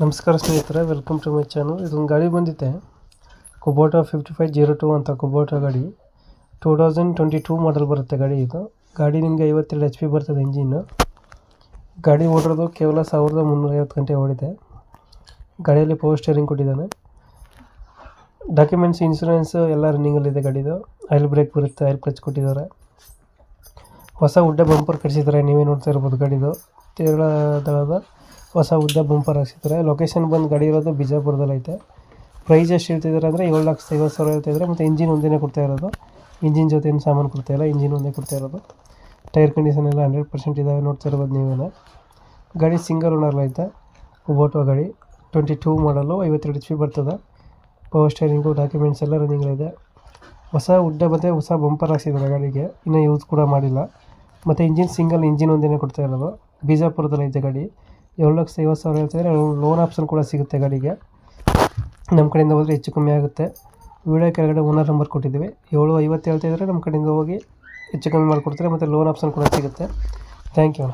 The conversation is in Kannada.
ನಮಸ್ಕಾರ ಸ್ನೇಹಿತರೆ ವೆಲ್ಕಮ್ ಟು ಮೈ ಚಾನಲ್ ಇದೊಂದು ಗಾಡಿ ಬಂದಿದೆ. Kubota fifty five zero two ಅಂತ ಕುಬೋಟಾ ಗಾಡಿ. Two thousand twenty two model ಬರುತ್ತೆ ಗಾಡಿ ಇದು. ಗಾಡಿ ನಿಮಗೆ ಐವತ್ತೆರಡು ಎಚ್ ಪಿ ಬರ್ತದೆ ಇಂಜಿನ್ನು ಗಾಡಿ ಓಡಿರೋದು ಕೇವಲ ಸಾವಿರದ ಮುನ್ನೂರೈವತ್ತು ಗಂಟೆ ಓಡಿದೆ. ಗಾಡಿಯಲ್ಲಿ ಪವರ್ ಸ್ಟೇರಿಂಗ್ ಕೊಟ್ಟಿದ್ದಾನೆ. ಡಾಕ್ಯುಮೆಂಟ್ಸ್ ಇನ್ಶೂರೆನ್ಸ್ ಎಲ್ಲ ರನ್ನಿಂಗಲ್ಲಿದೆ ಗಾಡಿದು. ಆಯಿಲ್ ಬ್ರೇಕ್ ಬರುತ್ತೆ ಆಯಿಲ್ ಕ್ಲಚ್ ಕೊಟ್ಟಿದ್ದಾರೆ. ಹೊಸ ಉಡ್ಡ ಬಂಪರ್ ಕಟ್ಸಿದ್ದಾರೆ, ನೀವೇ ನೋಡ್ತಾ ಇರ್ಬೋದು ಗಾಡಿದು. ತೇಳದಾದ ಹೊಸ ಉದ್ದ ಬಂಪರ್ ಹಾಕ್ಸಿದ್ದಾರೆ ಲೊಕೇಶನ್ ಬಂದು ಗಾಡಿ ಇರೋದು ಬಿಜಾಪುರದಲ್ಲಿ ಐತೆ. ಪ್ರೈಸ್ ಎಷ್ಟು ಹೇಳ್ತಿದ್ದಾರೆ ಅಂದರೆ ಏಳು ಲಕ್ಷದ ಐವತ್ತು ಸಾವಿರ ಹೇಳ್ತಿದ್ದಾರೆ ಮತ್ತು ಇಂಜಿನ್ ಒಂದೇ ಕೊಡ್ತಾ ಇರೋದು. ಇಂಜಿನ್ ಜೊತೆ ಏನು ಸಾಮಾನು ಕೊಡ್ತಾ ಇಲ್ಲ. ಇಂಜಿನ್ ಒಂದೇ ಕೊಡ್ತಾ ಇರೋದು. ಟೈರ್ ಕಂಡೀಷನ್ ಎಲ್ಲ ಹಂಡ್ರೆಡ್ ಪರ್ಸೆಂಟ್ ಇದ್ದಾವೆ ನೋಡ್ತಾ ನೀವೇ ಗಾಡಿ ಸಿಂಗಲ್ ಓನರ್ ಐತೆ. ಕುಬೋಟೋ ಗಾಡಿ. ಟ್ವೆಂಟಿ ಟೂ ಮಾಡಲು ಐವತ್ತೆರಡು ಎಚ್ ಪಿ ಬರ್ತದೆ. ಪವರ್ ಸ್ಟೇರಿಂಗು ಡಾಕ್ಯುಮೆಂಟ್ಸ್ ಎಲ್ಲ ರನ್ನಿಂಗ್ಗಳಿದೆ ಹೊಸ ಉಡ್ಡ ಮತ್ತು ಹೊಸ ಬಂಪರ್ ಹಾಕ್ಸಿದ್ದಾರೆ ಗಾಡಿಗೆ. ಇನ್ನೂ ಯೂಸ್ ಕೂಡ ಮಾಡಿಲ್ಲ. ಮತ್ತು ಇಂಜಿನ್ ಸಿಂಗಲ್ ಇಂಜಿನ್ ಒಂದೇ ಕೊಡ್ತಾ ಇರೋದು. ಬಿಜಾಪುರದಲ್ಲಿ ಐತೆ ಗಾಡಿ. ಏಳು ಲಕ್ಷ ಐವತ್ತು ಸಾವಿರ ಹೇಳ್ತಿದ್ರೆ ಲೋನ್ ಆಪ್ಷನ್ ಕೂಡ ಸಿಗುತ್ತೆ ಗಾಡಿಗೆ. ನಮ್ಮ ಕಡೆಯಿಂದ ಹೋದರೆ ಹೆಚ್ಚು ಕಮ್ಮಿ ಆಗುತ್ತೆ. ವಿಡಿಯೋ ಕೆಳಗಡೆ ಓನರ್ ನಂಬರ್ ಕೊಟ್ಟಿದ್ದೀವಿ. ಏಳು ಐವತ್ತು ಇದ್ದರೆ ನಮ್ಮ ಕಡೆಯಿಂದ ಹೋಗಿ ಹೆಚ್ಚು ಕಮ್ಮಿ ಮಾಡಿಕೊಡ್ತಾರೆ, ಮತ್ತು ಲೋನ್ ಆಪ್ಷನ್ ಕೂಡ ಸಿಗುತ್ತೆ. Thank you